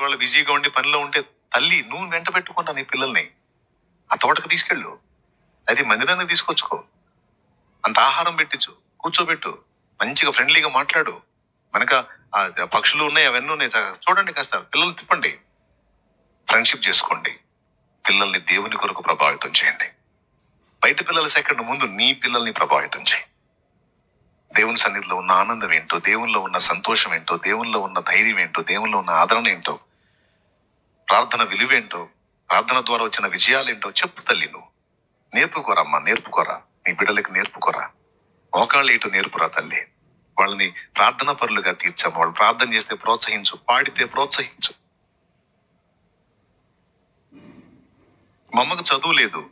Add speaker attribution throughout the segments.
Speaker 1: ఒకవేళ బిజీగా ఉండి పనిలో ఉంటే తల్లి నువ్వు వెంట పెట్టుకుంటా నీ పిల్లల్ని. ఆ తోటకు తీసుకెళ్ళు. అది మందిరానికి తీసుకొచ్చుకో. అంత ఆహారం పెట్టించు కూర్చోబెట్టు మంచిగా ఫ్రెండ్లీగా మాట్లాడు. మనక ఆ పక్షులు ఉన్నాయి అవన్నీ ఉన్నాయి. చూడండి కాస్త పిల్లల్ని తిప్పండి. ఫ్రెండ్షిప్ చేసుకోండి. పిల్లల్ని దేవుని కొరకు ప్రభావితం చేయండి. బయట పిల్లల సెకండ్ ముందు నీ పిల్లల్ని ప్రభావితం చేయి. దేవుని సన్నిధిలో ఉన్న ఆనందం ఏంటో దేవునిలో ఉన్న సంతోషం ఏంటో దేవునిలో ఉన్న ధైర్యం ఏంటో దేవునిలో ఉన్న ఆదరణ ఏంటో ప్రార్థన విలువేంటో ప్రార్థన ద్వారా వచ్చిన విజయాలేంటో చెప్పు తల్లి నువ్వు. నేర్పుకోరమ్మా నేర్పుకోరా. నీ బిడ్డలకి నేర్పుకోరా. మోకాళ్ళు ఇటు నేర్పురా తల్లి. వాళ్ళని ప్రార్థన పరులుగా తీర్చాము వాళ్ళు ప్రార్థన చేస్తే ప్రోత్సహించు పాడితే ప్రోత్సహించు. మా అమ్మకు చదువు లేదు.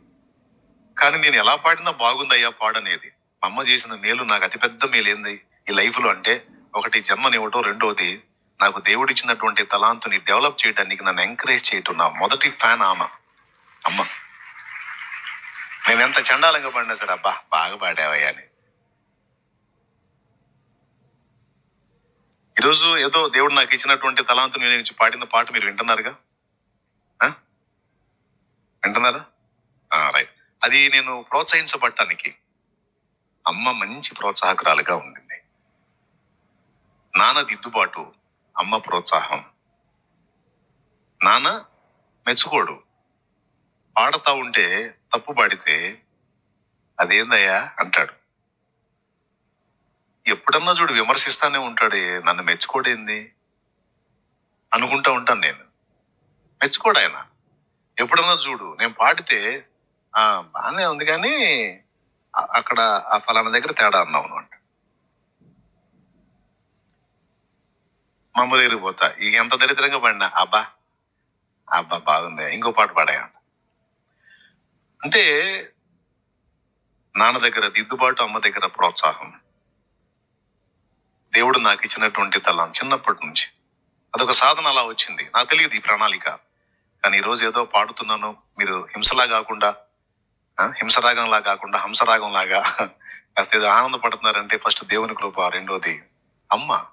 Speaker 1: కానీ నేను ఎలా పాడినా బాగుందయ్యా పాడనేది. మా అమ్మ చేసిన మేలు నాకు అతిపెద్ద మేలు ఏంది ఈ లైఫ్లో అంటే ఒకటి జన్మనివ్వటం రెండోది నాకు దేవుడిచ్చినటువంటి తలాంతుని డెవలప్ చేయడానికి నన్ను ఎంకరేజ్ చేయటం నా మొదటి ఫ్యాన్ ఆమె. అమ్మ. నేను ఎంత చండాలంగా పడినా సరే అబ్బా బాగా పాడావయ్యా అని. ఈరోజు ఏదో దేవుడు నాకు ఇచ్చినటువంటి తలాంతుని నేను పాడిన పాట మీరు వింటున్నారుగా? ఆ? వింటున్నారా? రైట్ అది నేను ప్రోత్సహించబట్టానికి అమ్మ మంచి ప్రోత్సాహకురాలుగా ఉండింది. నాన్న దిద్దుబాటు అమ్మ ప్రోత్సాహం. నాన్న మెచ్చుకోడు. పాడతా ఉంటే తప్పు పాడితే అదేందయ్యా? అంటాడు. ఎప్పుడన్నా చూడు విమర్శిస్తానే ఉంటాడే నన్ను మెచ్చుకోడేంది? అనుకుంటా ఉంటాను నేను. మెచ్చుకోడు ఆయన. ఎప్పుడన్నా చూడు నేను పాడితే ఆ బాగానే ఉంది కానీ అక్కడ ఆ ఫలానా దగ్గర తేడా అన్నావు అంట మమ్మ దగ్గరికి పోతా. ఇక ఎంత దరిద్రంగా పడినా అబ్బా అబ్బా బాగుంది. ఇంకో పాట పాడాయ? అంటే నాన్న దగ్గర దిద్దుబాటు అమ్మ దగ్గర ప్రోత్సాహం. దేవుడు నాకు ఇచ్చినటువంటి తలం చిన్నప్పటి నుంచి. అదొక సాధన అలా వచ్చింది. నాకు తెలియదు ఈ ప్రణాళిక. కానీ ఈ రోజు ఏదో పాడుతున్నాను. మీరు హింసలా కాకుండా హింసరాగంలా కాకుండా హంసరాగంలాగా కాస్త ఏదో ఆనందపడుతున్నారంటే ఫస్ట్ దేవుని కృప రెండోది అమ్మ.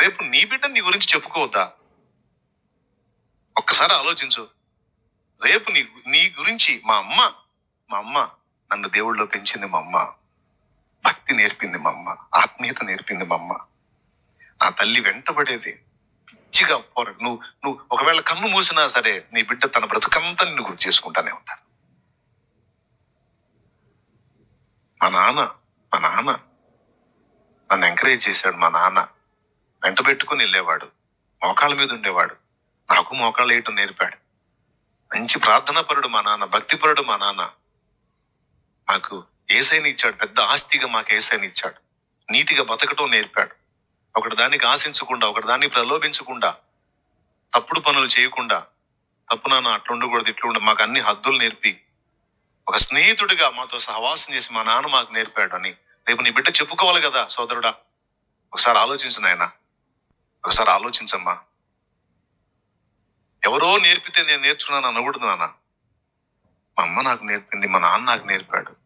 Speaker 1: రేపు నీ బిడ్డ నీ గురించి చెప్పుకోవద్దా? ఒక్కసారి ఆలోచించు. రేపు నీ నీ గురించి మా అమ్మ మా అమ్మ నన్ను దేవుళ్ళలో పెంచింది మా అమ్మ. భక్తి నేర్పింది మా అమ్మ ఆత్మీయత నేర్పింది మా అమ్మ. నా తల్లి వెంటబడేది. పిచ్చిగా పోర నువ్వు నువ్వు ఒకవేళ కన్ను మూసినా సరే నీ బిడ్డ తన బ్రతుకంతా నిన్ను గుర్తు చేసుకుంటానే ఉంటాను మా నాన్న మా నాన్న నన్ను ఎంకరేజ్ చేశాడు మా నాన్న. వెంట పెట్టుకుని వెళ్ళేవాడు. మోకాళ్ళ మీద ఉండేవాడు. నాకు మోకాళ్ళు వేయటం నేర్పాడు. మంచి ప్రార్థనా పరుడు మా నాన్న భక్తిపరుడు మా నాన్న. మాకు ఏసైని ఇచ్చాడు. పెద్ద ఆస్తిగా మాకు ఏసైని ఇచ్చాడు. నీతిగా బతకటం నేర్పాడు. ఒకటి దానికి ఆశించకుండా ఒకటి దాన్ని ప్రలోభించకుండా తప్పుడు పనులు చేయకుండా తప్పు నాన్న అట్లా ఉండకూడదు ఇట్లా ఉండ మాకు అన్ని హద్దులు నేర్పి ఒక స్నేహితుడిగా మాతో సహవాసం చేసి మా నాన్న మాకు నేర్పాడు అని. రేపు నీ బిడ్డ చెప్పుకోవాలి కదా సోదరుడా. ఒకసారి ఆలోచించిన నాయన. ఒకసారి ఆలోచించమ్మా. ఎవరో నేర్పితే నేను నేర్చుకున్నాను అనకూడదు నాన్న. మా అమ్మ నాకు నేర్పింది మా నాన్న నాకు నేర్పాడు.